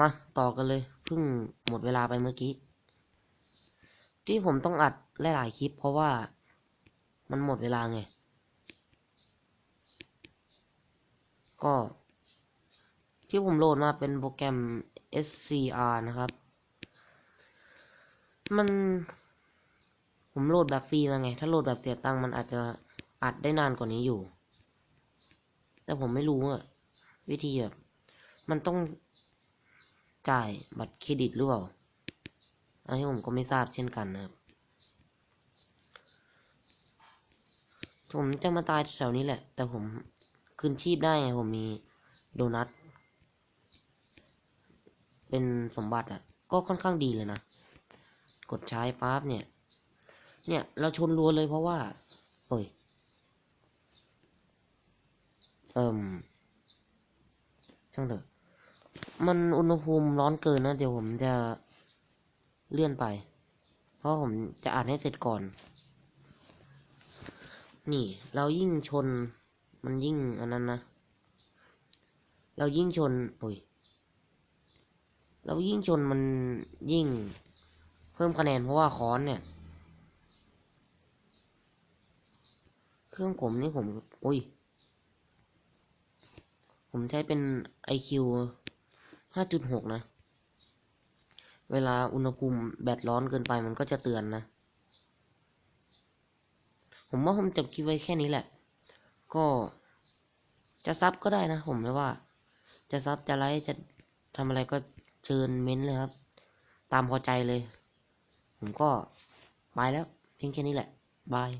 มาต่อกันเลยเพิ่งหมดเวลาไปเมื่อกี้ ที่ผมต้องอัดหลายๆคลิป เพราะว่ามันหมดเวลาไง ก็ ที่ผมโหลดมาเป็นโปรแกรม SCR นะครับ มันผมโหลดแบบฟรีมาไง ถ้าโหลดแบบเสียตังค์มันอาจจะอัดได้นานกว่านี้อยู่ แต่ผมไม่รู้อะวิธีแบบมันต้อง จ่ายบัตรเครดิตหรือเปล่าอันนี้ผมก็ไม่ทราบเช่นกันนะครับ ผมจะมาตายแถวนี้แหละ แต่ผมคืนชีพได้ไงผมมีโดนัท เป็นสมบัติอะ ก็ค่อนข้างดีเลยนะ กดใช้ปั๊บเนี่ย เนี่ย เราชนรัวเลยเพราะว่าเอ้ยเอิ่มช่างเถอะ มันอุณหภูมิร้อนเกินนะ เดี๋ยวผมจะเลื่อนไป เพราะผมจะอ่านให้เสร็จก่อน นี่ เรายิ่งชน มันยิ่งอันนั้นนะ เรายิ่งชนโอ้ยเรายิ่งชนมันยิ่ง เพิ่มคะแนนเพราะว่าค้อนเนี่ย เครื่องผมนี่ผมอุ้ย ผมใช้เป็น IQ 5.6 นะ เวลาอุณหภูมิแบตร้อนเกินไปมันก็จะเตือนนะ ผมว่าผมจบคลิปไว้แค่นี้แหละ ก็จะซับก็ได้นะผมไม่ว่า จะซับจะไลค์จะทำอะไรก็เชิญเม้นเลยครับ ตามพอใจเลย ผมก็ไปแล้วเพียงแค่นี้แหละ บาย